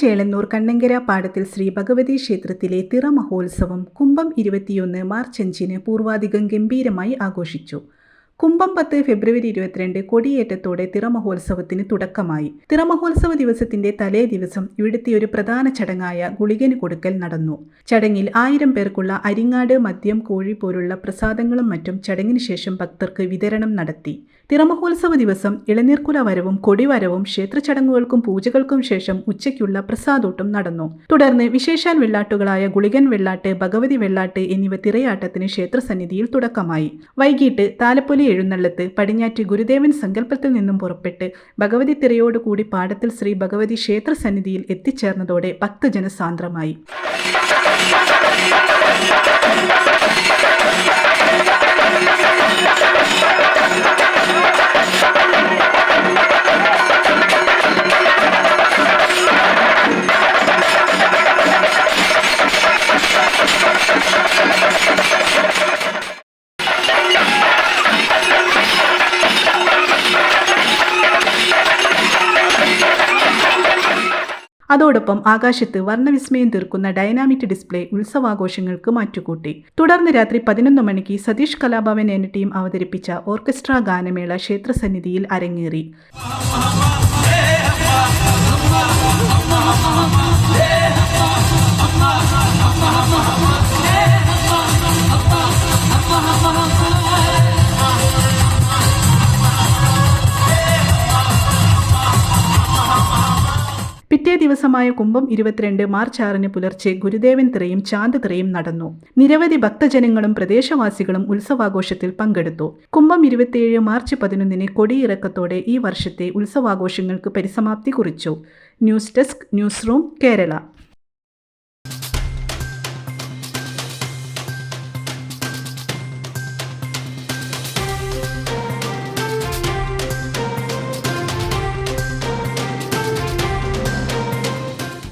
ചേളന്നൂർ കണ്ണങ്കര പാടത്തിൽ ശ്രീ ഭഗവതി ക്ഷേത്രത്തിലെ തിറ മഹോത്സവം കുംഭം ഇരുപത്തിയൊന്ന് മാർച്ച് അഞ്ചിന് പൂർവാധികം ഗംഭീരമായി ആഘോഷിച്ചു. കുംഭം പത്ത് ഫെബ്രുവരി ഇരുപത്തിരണ്ട് കൊടിയേറ്റത്തോടെ തിറമഹോത്സവത്തിന് തുടക്കമായി. തിറമഹോത്സവ ദിവസത്തിന്റെ തലേ ദിവസം ഇവിടുത്തെ ഒരു പ്രധാന ചടങ്ങായ ഗുളികന് കൊടുക്കൽ നടന്നു. ചടങ്ങിൽ ആയിരം പേർക്കുള്ള അരിങ്ങാട് മദ്യം കോഴി പോലുള്ള പ്രസാദങ്ങളും മറ്റും ചടങ്ങിന് ശേഷം ഭക്തർക്ക് വിതരണം നടത്തി. തിറമഹോത്സവ ദിവസം ഇളനീർക്കുല വരവും കൊടിവരവും ക്ഷേത്ര ചടങ്ങുകൾക്കും പൂജകൾക്കും ശേഷം ഉച്ചയ്ക്കുള്ള പ്രസാദൂട്ടും നടന്നു. തുടർന്ന് വിശേഷാൽ വെള്ളാട്ടുകളായ ഗുളികൻ വെള്ളാട്ട് ഭഗവതി വെള്ളാട്ട് എന്നിവ തിറയാട്ടത്തിന് ക്ഷേത്രസന്നിധിയിൽ തുടക്കമായി. വൈകിട്ട് താലപ്പൊലി എഴുന്നള്ളത്ത് പടിഞ്ഞാറ്റ് ഗുരുദേവൻ സങ്കല്പത്തിൽ നിന്നും പുറപ്പെട്ട് ഭഗവതി തിരയോടുകൂടി പാടത്തിൽ ശ്രീ ഭഗവതി ക്ഷേത്ര സന്നിധിയിൽ എത്തിച്ചേർന്നതോടെ ഭക്തജനസാന്ദ്രമായി. അതോടൊപ്പം ആകാശത്ത് വർണവിസ്മയം തീർക്കുന്ന ഡൈനാമിക് ഡിസ്പ്ലേ ഉത്സവാഘോഷങ്ങൾക്ക് മാറ്റുകൂട്ടി. തുടർന്ന് രാത്രി പതിനൊന്ന് മണിക്ക് സതീഷ് കലാഭവൻ എന്ന ടീം അവതരിപ്പിച്ച ഓർക്കസ്ട്ര ഗാനമേള ക്ഷേത്രസന്നിധിയിൽ അരങ്ങേറി. പിറ്റേ ദിവസമായ കുംഭം ഇരുപത്തിരണ്ട് മാർച്ച് ആറിന് പുലർച്ചെ ഗുരുദേവൻ തിറയും ചാന്ത് തിറയും നടന്നു. നിരവധി ഭക്തജനങ്ങളും പ്രദേശവാസികളും ഉത്സവാഘോഷത്തിൽ പങ്കെടുത്തു. കുംഭം ഇരുപത്തിയേഴ് മാർച്ച് പതിനൊന്നിന് കൊടിയിറക്കത്തോടെ ഈ വർഷത്തെ ഉത്സവാഘോഷങ്ങൾക്ക് പരിസമാപ്തി കുറിച്ചു. News desk news room Kerala.